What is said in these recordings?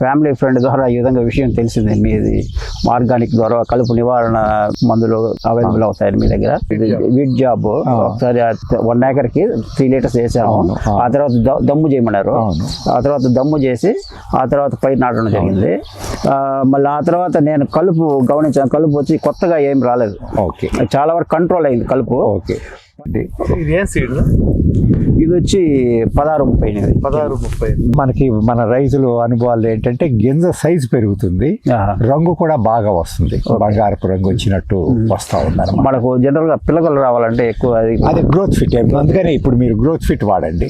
Family friend ద్వారా ఈ విధంగా విషయం తెలిసింది. మీది ఆర్గానిక్ ద్వారా కలుపు నివారణ మందులు అవైలబుల్ అవుతాయి మీ దగ్గర. వీట్ జాబ్ ఒకసారి వన్ ఏకర్కి త్రీ లీటర్స్ వేసాము. ఆ. తర్వాత దమ్ము చేయమన్నారు. ఆ తర్వాత దమ్ము చేసి ఆ తర్వాత పైరు నాటడం జరిగింది. మళ్ళీ ఆ తర్వాత నేను కలుపు గమనించాను. కలుపు వచ్చి కొత్తగా ఏం రాలేదు. ఓకే. చాలా వరకు కంట్రోల్ అయింది కలుపు. ఓకే. ఇది. ఏం సీడ్ ఇది వచ్చి పదహారు ముప్పై ఎనిమిది. పదహారు ముప్పై మనకి మన రైతులు అనుభవాలు ఏంటంటే గింజ సైజు పెరుగుతుంది. రంగు కూడా బాగా వస్తుంది. బంగారపు రంగు వచ్చినట్టు వస్తా ఉందన్నమాట. మనకు జనరల్గా పిల్లకలు రావాలంటే ఎక్కువ అది గ్రోత్ ఫిట్ అందుకనే ఇప్పుడు మీరు గ్రోత్ ఫిట్ వాడండి.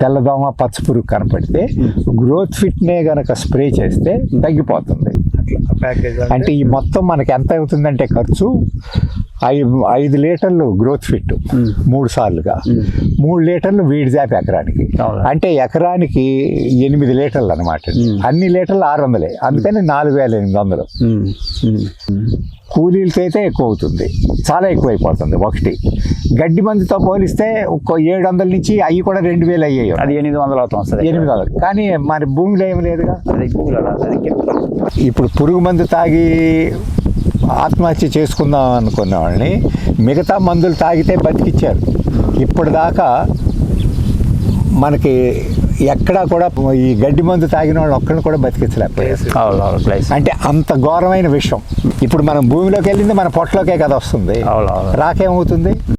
తెల్లదోమ పచ్చ పురుగు కనపడితే గ్రోత్ ఫిట్నే గనక స్ప్రే చేస్తే తగ్గిపోతుంది. ప్యాకేజ్ అంటే ఈ మొత్తం మనకి ఎంత అవుతుందంటే ఖర్చు ఐదు ఐదు లీటర్లు గ్రోత్ ఫిట్ మూడు సార్లుగా. మూడు లీటర్లు వీడి జాప్ ఎకరానికి. అంటే ఎకరానికి ఎనిమిది లీటర్లు అనమాట అన్ని లీటర్లు ఆరు వందలే. అందుకని నాలుగు వేల ఎనిమిది వందలు. కూలీలతో అయితే ఎక్కువ అవుతుంది. చాలా ఎక్కువైపోతుంది ఒకటి. గడ్డి మందుతో పోలిస్తే ఒక ఏడు వందల నుంచి అవి కూడా రెండు వేలు అయ్యాయి. అది ఎనిమిది వందలు అవుతాం వస్తుంది ఎనిమిది వందలు. కానీ మరి భూమిలో ఏమి లేదుగా? అది భూమిలో. ఇప్పుడు పురుగు మందు తాగి ఆత్మహత్య చేసుకుందాం అనుకున్న వాళ్ళని మిగతా మందులు తాగితే బతికిచ్చారు. ఇప్పుడు దాకా మనకి ఎక్కడా కూడా ఈ గడ్డి మందు తాగిన వాళ్ళు ఒక్కరిని కూడా బతికించలేకపోయారు. అంటే అంత ఘోరమైన విషయం. ఇప్పుడు మనం భూమిలోకి వెళ్ళింది మన పొట్టలోకే కదా వస్తుంది. రాకేమవుతుంది?